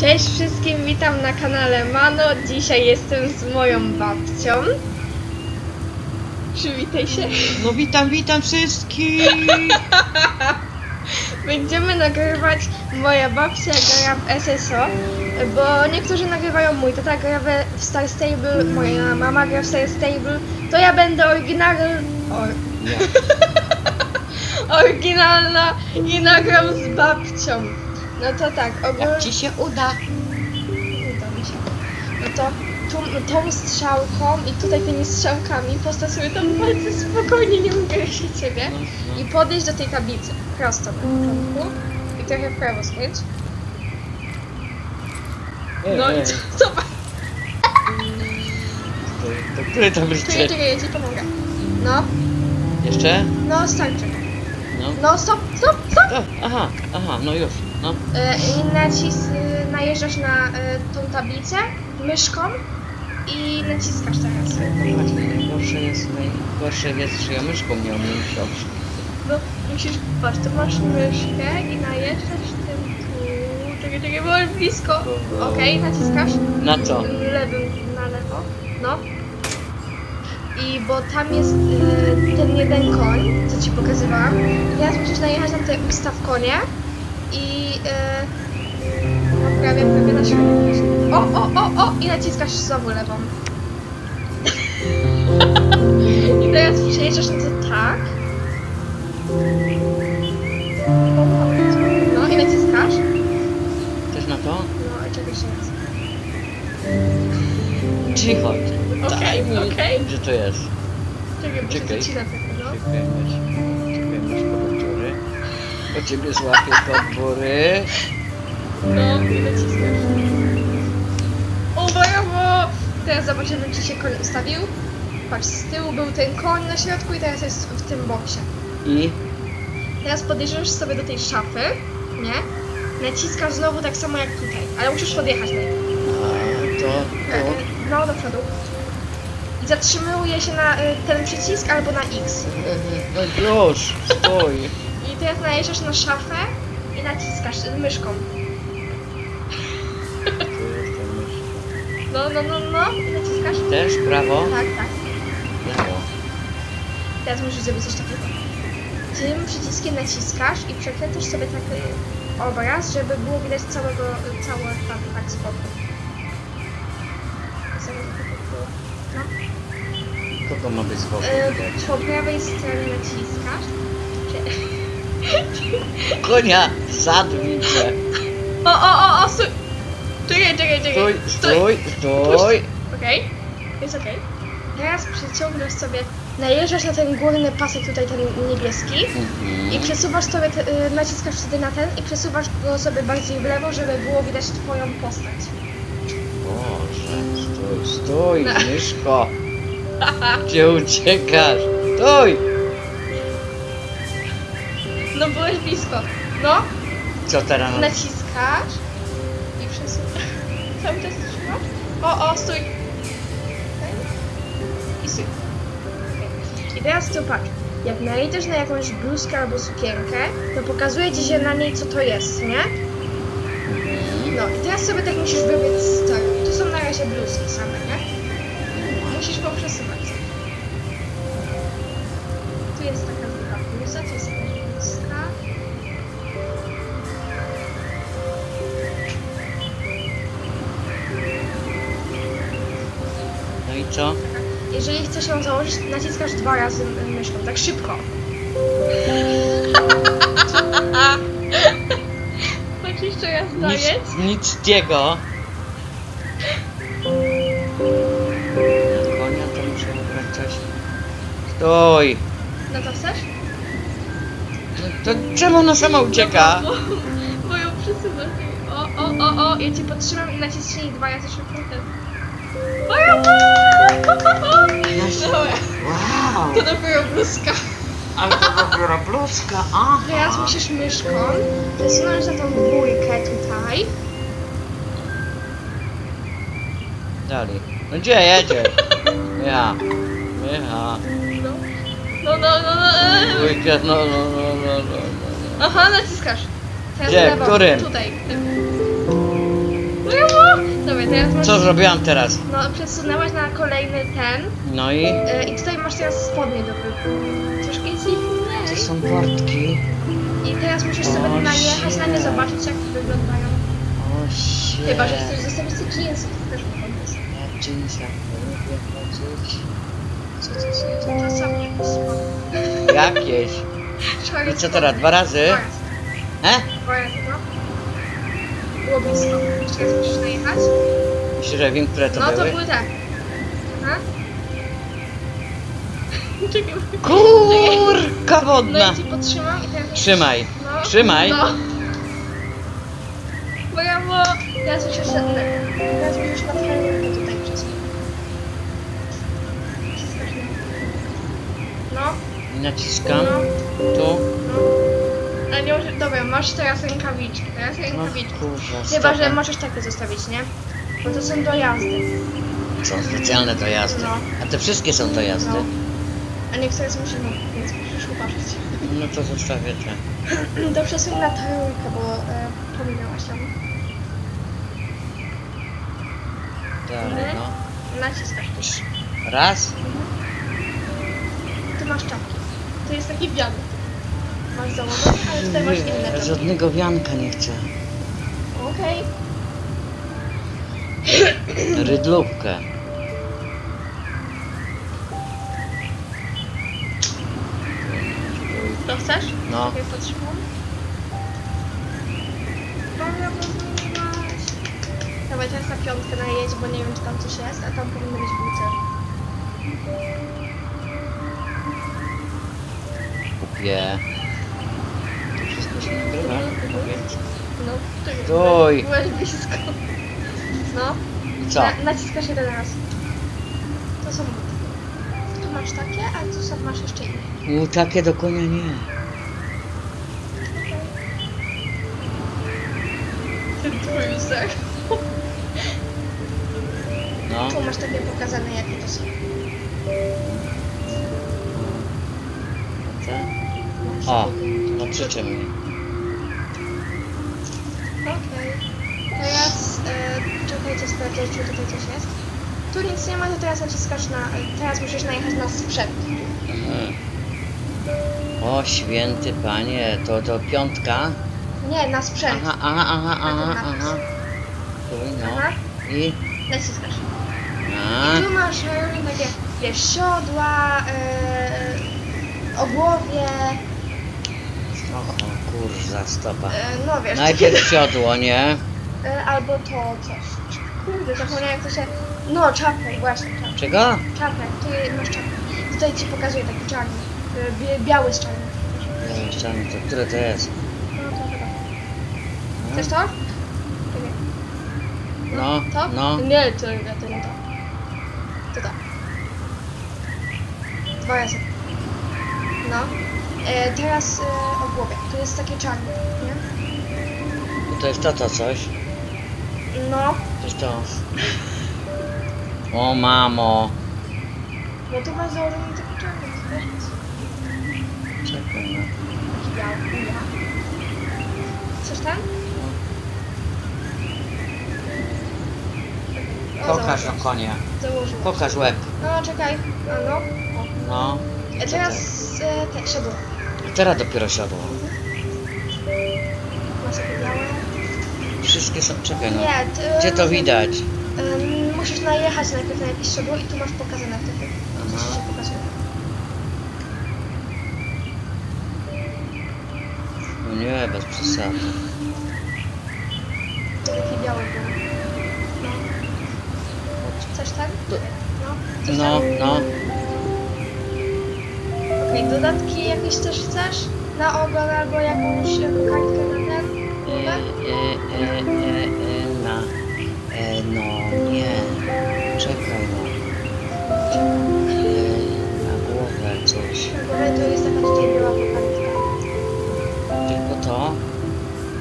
Cześć wszystkim, witam na kanale Mano. Dzisiaj jestem z moją babcią. Przywitaj się. No witam, witam wszystkich! Będziemy nagrywać moja babcia gra w SSO, bo niektórzy nagrywają mój tata gra w Star Stable, moja mama gra w Star Stable, to ja będę oryginalny, or, oryginalna i nagram z babcią. No to tak, ogólnie... Jak ci się uda? Uda mi się. No to tą, tą strzałką i tutaj tymi strzałkami postać sobie tam bardzo spokojnie, nie ugryzie ciebie. I podejść do tej tablicy. Prosto na początku. I trochę w prawo skręć. No i co? Zobacz. To, to które tam Czekaj, jeszcze? czekaj, ja ci pomogę. No, Jeszcze? no starczy. No. No stop, stop, stop! O, aha, aha, no już. No. E, I nacis, e, najeżdżasz na e, tą tablicę myszką i naciskasz teraz. No najgorsze jest, najgorsze jest, że ja myszką nie umiem wsiąść. No, musisz, patrz, tu masz myszkę i najeżdżasz tym tu. Czekaj, czekaj, bo blisko. Okej, naciskasz. Na co? Lewym na lewo. No. I bo tam jest y, ten jeden koń, co ci pokazywałam. I teraz musisz najechać na te ustaw konie i y, no prawie, prawie na środek. O, o, o, o! I naciskasz znowu lewą. I teraz przejeżdżasz na to tak. No i naciskasz. Też na to? No jeszcze raz. Cicho. Okej, Daj mi, okej. Gdzie to jest? Czekaj, bo Czekaj. no. Czekaj, weź. Po ciebie złapię podbory. No, i naciskasz. O, brawo! Teraz zobaczymy, czy się koń ustawił. Patrz, z tyłu był ten koń na środku i teraz jest w tym boksie. I? Teraz podjeżdżasz sobie do tej szafy, nie? Naciskasz znowu tak samo jak tutaj, ale musisz podjechać najpierw. A, to, E, to. No, do przodu. I zatrzymuje się na e, ten przycisk albo na X. No już, stój. I teraz najeżdżasz na szafę i naciskasz myszką. No, no, no, no, i naciskasz. Też prawo? Tak, tak. Lewo. Teraz musisz zrobić coś takiego. Tym przyciskiem naciskasz i przekręcasz sobie taki obraz, żeby było widać całego, całe tam tak z boku. Tak. No. Kogo ma być z boku E, widać? po prawej stronie naciskasz. Czy- Konia, sad widzę. O, o, o, o, stój! Czekaj, czekaj, czekaj. Stój, stój, stój. Okej, jest okej. Teraz przeciągasz sobie, najeżdżasz na ten górny pasek, tutaj ten niebieski i Mhm. przesuwasz sobie, te, y, naciskasz wtedy na ten i przesuwasz go sobie bardziej w lewo, żeby było widać twoją postać. Boże, stój, stój, No. myszko. Gdzie uciekasz? Stój! No byłeś blisko. No, Co teraz? naciskasz i przesuwasz. Cały czas trzymasz. O, o, stój. Okej. I stój. Okej. I teraz tu patrz. Jak najedziesz na jakąś bluzkę albo sukienkę, to pokazuje ci się na niej co to jest, nie? I co? Jeżeli chcesz ją założyć, naciskasz dwa razy myszką, tak szybko. Chodź jeszcze raz Nic, dojedź. nic z tego. Konia to muszę ubrać coś. Stój! No to chcesz? No to czemu ona sama ucieka? No, bo, bo ją przesuwasz. O, o, o, o, ja cię podtrzymam i naciśnij dwa razy szybko. Brawo! Dobra, Wow! to dopiero bluzka. Ale to dopiero bluzka, aha! Teraz musisz myszką przesunąć na tą dwójkę tutaj. Dalej. No gdzie jedziesz? Ja. Ja. No, no, no, no, no. e. Dwójkę, no, no, no, no, no, no. Aha, naciskasz. Teraz Gdzie? lewą. Którym? Tutaj. tym. E, teraz masz, Co zrobiłam teraz? No, przesunęłaś na kolejny ten No i? e, i tutaj masz teraz spodnie do wyboru. Troszkę jest ich To mniej. są portki. I teraz musisz sobie O, najechać na nie, shit. zobaczyć jak wyglądają. O shit. Chyba, że chcesz zostawić te jeansy, to też pomysł. Ja w jeansach lubię chodzić. Co to To jest? to samo jak spodnie. Jakieś. I co teraz, dwa razy? Dwa razy. E? Dwa razy, no. Było blisko. Jeszcze raz musisz najechać. Myślę, że wiem, które to No to były. były te. Aha. Czekaj. Kurka No wodna. i ci podtrzymam i teraz... Trzymaj. No. Trzymaj. No. Bo ja bo... Teraz musisz... Teraz musisz na treningu tutaj przesunąć. Ściskasz mnie. No. Naciskam. No. Tu. No. Ale nie może... Dobra, masz teraz rękawiczki. Teraz No rękawiczki. kurwa, Chyba, że możesz takie zostawić, nie? Bo to są do jazdy. Są specjalne do jazdy. No. A te wszystkie są do jazdy. No. A niektóre są zimne, więc musisz uważać. No to zostawię te. To przesuń na trójkę, bo e, pominęłaś ją. Dalej, no. Naciskasz też. Raz. Tu masz czapki. To jest taki wiatr. Masz założone, ale tutaj masz inne Nie, czapki. Żadnego wianka nie chcę. Okej. Rydlówkę. To chcesz? No. Jak podtrzymam? Dobra, teraz na piątkę najedź, bo nie wiem czy tam coś jest, a tam powinny być bucer. Kupię. Stój. Byłeś blisko. No. I co? Na, naciskasz jeden raz. To są buty. Tu masz takie, a tu są masz jeszcze inne. U, takie do konia nie. Ten twój ser. No. Tu masz takie pokazane jakie to są. Masz O, no przyczem mi. Okej. Teraz czy tutaj coś jest. Tu nic nie ma, to teraz naciskasz na... Teraz musisz najechać na sprzęt. Mhm. O, święty panie, to to piątka. Nie, na sprzęt. Aha, aha, aha, aha, aha. Stój, no. Aha. I. Naciskasz. A. I tu masz e, takie, wiesz, siodła, e, ogłowie, O, o kurza, stopa. e, no wiesz, Najpierw siodło, nie? e, albo to coś. Kurde, zapomniałem to się... No, czapek, właśnie, czapek. Czego? Czapek, tu masz czapkę. Tutaj ci pokazuję taki czarny, e, bie- biały z czarnym. Ja nie to, które to jest? No, to chyba. Chcesz to? To nie. No, To? no. Nie, to, nie, to nie to. To to. Dwa razy. No. E, teraz e, o głowie. Tu jest takie czarne, nie? To jest to, to coś. No. To. O mamo. No to masz założony taki czarny? Czekaj, no. Ja. Chcesz ten? O, Pokaż o konia. Założyłeś. Pokaż łeb. No, czekaj. A no. O. No. E, teraz e, te siodło. Teraz dopiero siodło. Masz Wszystkie są. No. Nie, ty, Gdzie to widać? Ym, musisz najechać najpierw na jakieś siodło i tu masz pokazane wtedy. Co Aha. ci się pokazuje. No nie, bez przesady. To taki biały był. No. Ten? To- No. Chcesz No, ten? no. Okej, dodatki jakieś też chcesz? Na ogon albo jakąś e, kokardkę na na. No nie. Czekaj, no. Na głowę coś. Głowę to jest taka biała. Tylko to?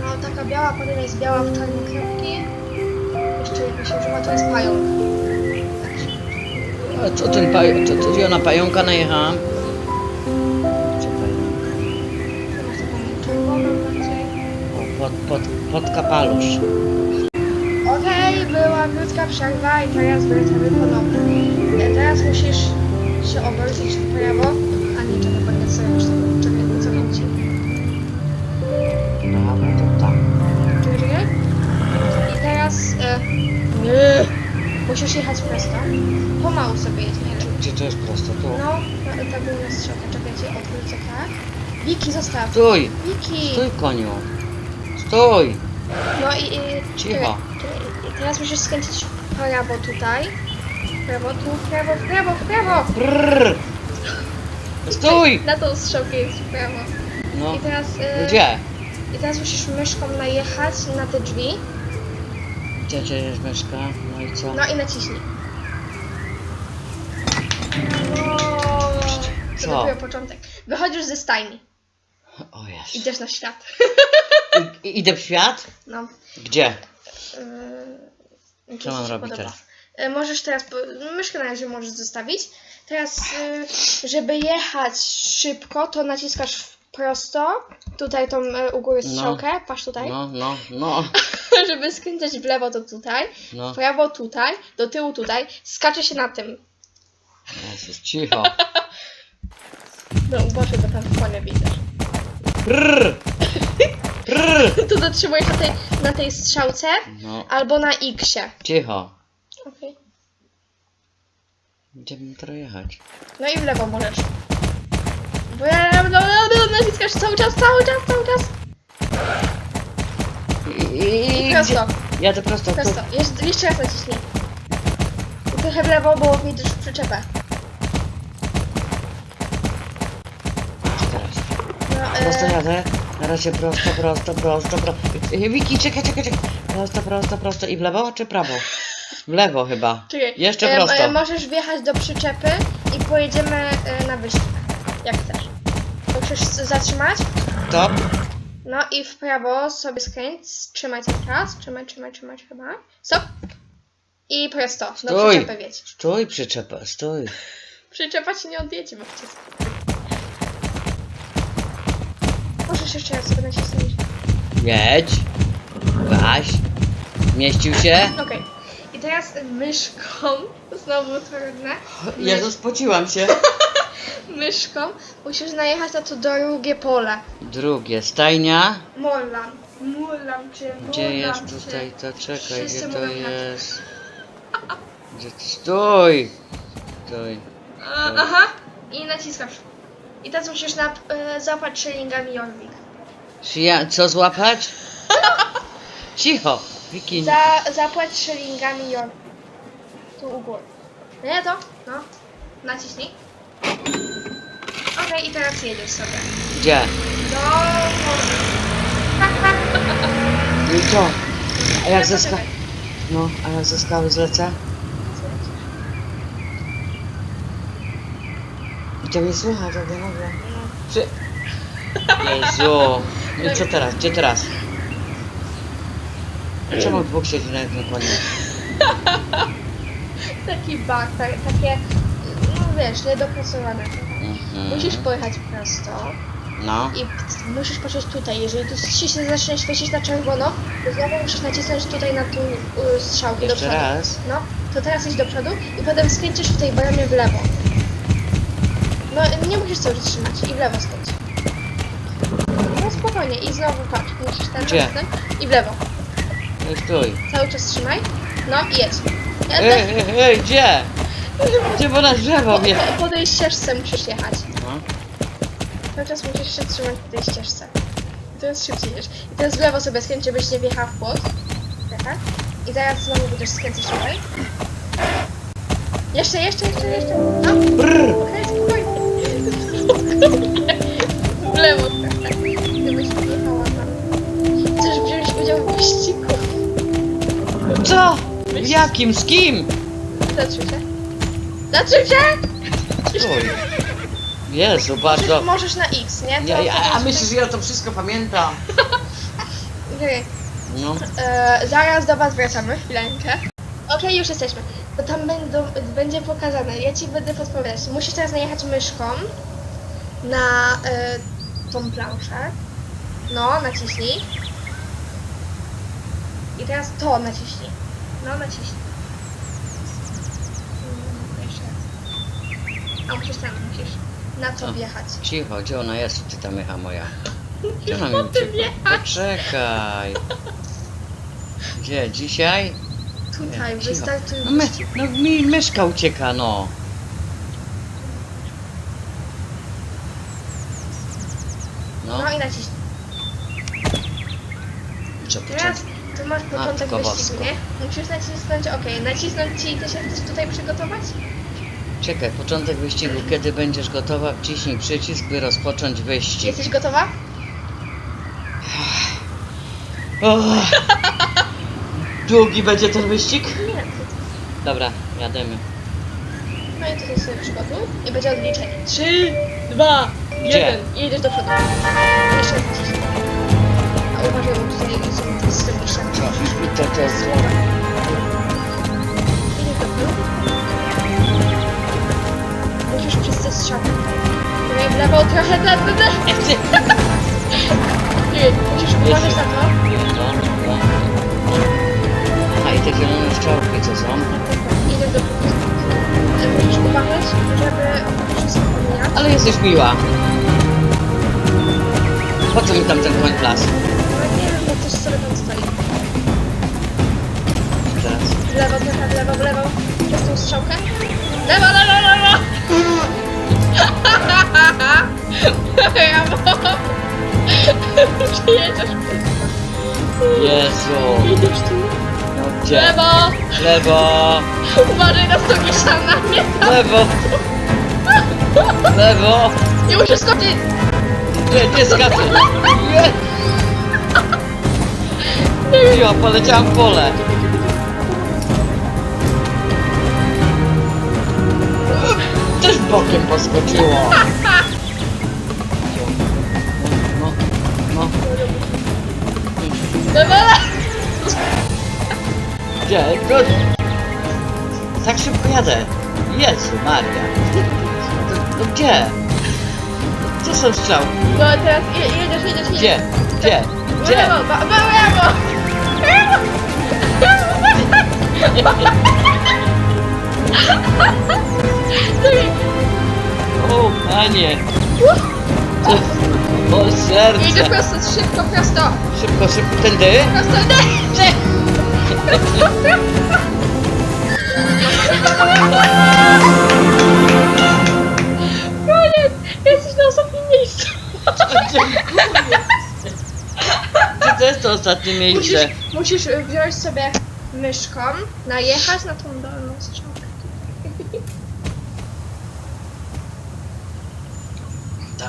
No taka biała, potem jest biała w czarne kropki. Jeszcze jakaś używa, to jest pająk. A co ten pająk? To, to ja na pająka najechałam? Pod, pod, pod kapalusz. Okej, była krótka przerwa i teraz wracamy ponownie. Teraz musisz się obrócić w prawo. A nie, czekaj, bo nie ja już tego, czekaj, co mam ci. Dobra, to tam. Czekaj, czekaj. I teraz... E, nie. Musisz jechać prosto. Pomału sobie jedź, nie. Gdzie to jest prosto? Tu. No, ta- ta była strzałka, czekajcie, odwrócę tak. Wiki, zostaw. Stój! Wiki! Stój, koniu! Stój! No i... i Cicho. I teraz musisz skręcić w prawo tutaj. W prawo tu, w prawo, w prawo, w prawo! Brrr. Stój! Na tą strzałkę jest w prawo. No. I teraz... E, Gdzie? I teraz musisz myszką najechać na te drzwi. Gdzie gdzie jest myszka? No i co? No i naciśnij. O, To Co? dopiero początek. Wychodzisz ze stajni. O jest. Idziesz na świat. I, idę w świat? No. Gdzie? Yy, Co mam robić teraz? Yy, Możesz teraz, po- no, myszkę na razie możesz zostawić. Teraz, yy, żeby jechać szybko, to naciskasz prosto. Tutaj tą yy, u góry No. strzałkę, patrz tutaj. No, no, no, żeby skręcać w lewo, to tutaj. no. W prawo tutaj, do tyłu tutaj. Skacze się na tym. Jezus, cicho. No ubocze, to tam w widzisz. Brrr. Tu zatrzymujesz na tej, na tej strzałce No, albo na X-ie. cicho. Okej. Gdzie bym teraz jechać? No i w lewo możesz. Bo ja no, no, no, naciskasz cały czas, cały czas, cały czas. I, i, I prosto? Jadę prosto. prosto. Jeszcze, jeszcze raz naciśnij. I trochę w lewo, bo widzisz przyczepę. Teraz. No, Prosto e, jadę. Razie prosto, prosto, prosto, prosto. Wiki, czekaj, czekaj, czekaj. Prosto, prosto, prosto. I w lewo czy prawo? W lewo chyba. czekaj. Jeszcze E, prosto. E, możesz wjechać do przyczepy i pojedziemy e, na wyścig. Jak chcesz. To musisz zatrzymać. Stop. No i w prawo sobie skręć, trzymaj cały czas, trzymaj, trzymaj, trzymaj, trzymaj. Stop. I prosto, do Stój. przyczepy. Stój, przyczepa, stój. Przyczepa ci nie odjedzie, bo wcisk. Możesz jeszcze raz sobie nacisnąć. Jedź. Gaś. Mieścił się. Okej. I teraz myszką, znowu trudne, Jezus, pociłam się. myszką musisz najechać na to drugie pole. Drugie, stajnia. Mollan. Mollan cię, Gdzie jest cię. tutaj to? Czekaj, Wszyscy gdzie to mówią jest? Gdzie to? Stój! Stój. A, aha. I naciskasz. I teraz musisz na, e, złapać szylingami Jorvik. Czy ja, co złapać? Cicho! Wiki. Za, zapłać szylingami Jorvik. Tu u góry. Nie to? No. Naciśnij. Okej, i teraz jedziesz sobie. Gdzie? Do... I co? A jak ze ska... No, a jak ze skały zlecę? I to mnie słychać, jak ja mówię. Czy... Jezu. I co teraz? Gdzie teraz? Czemu dwóch siedzi na jednym koniu? Taki bug, tak, takie... No wiesz, niedopracowane. Mhm. Musisz pojechać prosto No. i p- musisz patrzeć tutaj. Jeżeli tu ci się zacznie świecić na czerwono, to znowu musisz nacisnąć tutaj na tą y, strzałkę do Jeszcze przodu. raz. No, to teraz idź do przodu i potem skręcisz w tej bramie w lewo. No, nie musisz cały czas trzymać i w lewo skręć. No spokojnie i znowu patrz, musisz ten, Gdzie? ten i w lewo. Ej, stój. Cały czas trzymaj. No i jedź. Ja Ej, też- ej, ej, gdzie? Gdzie bo na drzewo po, mnie? po, po tej ścieżce musisz jechać. No. Cały czas musisz się trzymać po tej ścieżce. I teraz szybciej jedziesz. I teraz w lewo sobie skręć, żebyś nie wjechał w płot. Taka. I teraz znowu będziesz skręcać tutaj. Jeszcze, jeszcze, jeszcze, jeszcze. No. Jakim? Z kim? Zatrzyj się. Zatrzyj się! Stój. Jezu, Możesz, bardzo. możesz na X, nie? Ja, To- ja, to a myślisz, że ja to wszystko pamiętam? Okej. No. E, zaraz do was wracamy, chwileńkę. Okej, już jesteśmy. To tam będą, będzie pokazane. Ja ci będę podpowiadać. Musisz teraz najechać myszką na e, tą planszę. No, naciśnij. I teraz to naciśnij. No naciśnij. A musisz tam, musisz na Co? wjechać. Cicho, gdzie ona jest, ty ta mycha moja? Gdzie ona mi wjechać. Poczekaj. Gdzie, dzisiaj? Tutaj, Cicho. wystartuj. No, my, no mi myszka ucieka, no. No No i naciśnij. co, poczekaj masz początek Matko wyścigu, Bosko. nie? Musisz nacisnąć OK. Nacisnąć ci i ty się chcesz tutaj przygotować? Czekaj, początek wyścigu. Kiedy będziesz gotowa, wciśnij przycisk, by rozpocząć wyścig. Jesteś gotowa? O! Długi będzie ten wyścig? Nie. Dobra, jademy. No i tutaj sobie przygotuj i będzie odliczenie. 3, 2, Gdzie? 1 i jedziesz do przodu. Jeszcze naciśnij może bo tutaj są z tymi szanowni. I to też złe. Ile to było? Musisz przez te strzały. Tutaj w trochę dla dna. Musisz uważać na to. A i te zielone strzałki co są? Idę do Musisz uważać, żeby. Ale jesteś miła. Po co mi tam ten koń las? Coś sobie tam stoi. Teraz. W lewo, trochę w lewo, w lewo. Przez tą strzałkę. Lewo, lewo, lewo! Jedziesz? Jezu. Jedziesz tu? No gdzie? Lewo! Lewo. Uważaj na stogisza na mnie! Lewo. Lewo. Nie musisz skoczyć! Nie, nie skaczę. Nie. Ja poleciałam w pole. Też bokiem poskoczyło. No, no. Gdzie? No, tak szybko jadę. Jezu Maria. No, gdzie? Co są strzałki? No teraz je, jedziesz, jedziesz, jedziesz. Gdzie? Gdzie? Gdzie? Brawo, ba, ba, brawo! O panie. O Jedziesz serce. prosto, szybko, prosto! Szybko, szybko. Tędy? Prosto, nie! Koniec! Jesteś na ostatnim miejscu! Gdzie to jest to ostatnie Musisz, miejsce? musisz wziąć sobie myszką, najechać na tą dolną strzałkę.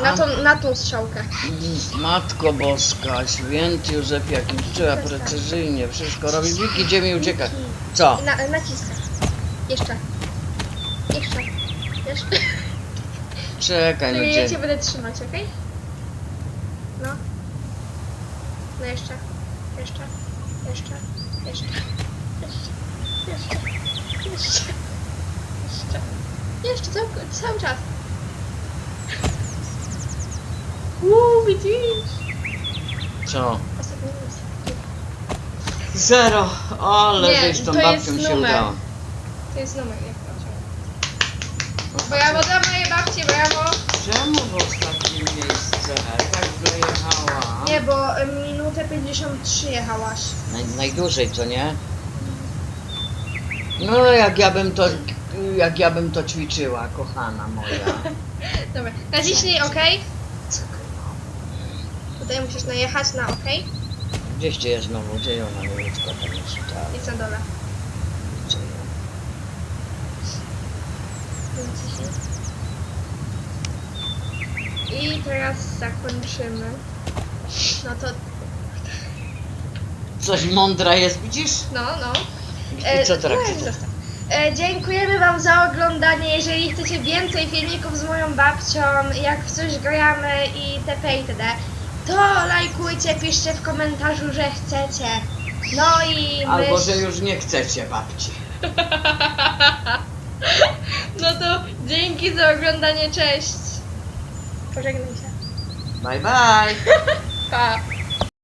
Na tą, na tą strzałkę. Matko Boska, święty Józef, jak niszczyła precyzyjnie, wszystko robi. Wiki, gdzie mi ucieka? Co? Na. Jeszcze. Jeszcze. Jeszcze. Czekaj, no Ja cię gdzie? będę trzymać, okej? No. No. Jeszcze. Jeszcze. Jeszcze. Jeszcze. Jeszcze. Jeszcze. Jeszcze. Jeszcze. Cały, cały czas. Uuu, widzisz? Co? Ostatni. Zero! Ale Nie, żeś tą to jest babcią się numer. udała. To jest numer, jak to Brawo dla mojej babci, brawo! Czemu w ostatnie miejsce? Tak dojechała. Nie, bo y, minutę 53 jechałaś. Naj, najdłużej, co nie? No jak ja bym to, jak ja bym to ćwiczyła, kochana moja. Dobra, naciśnij OK. Tutaj musisz najechać na OK. Gdzieś gdzie jest znowu, gdzie ona Ludzka tam jest, tak, Jest na dole. gdzie ja? Naciśnij. I teraz zakończymy. No to, Coś mądra jest, widzisz? no, no. I co teraz? no. E, dziękujemy Wam za oglądanie. Jeżeli chcecie więcej filmików z moją babcią, jak w coś gramy i tp itd., to lajkujcie, piszcie w komentarzu, że chcecie. No i Albo, że już nie chcecie babci. No to dzięki za oglądanie, cześć. Pożegnaj się. Bye bye! Pa.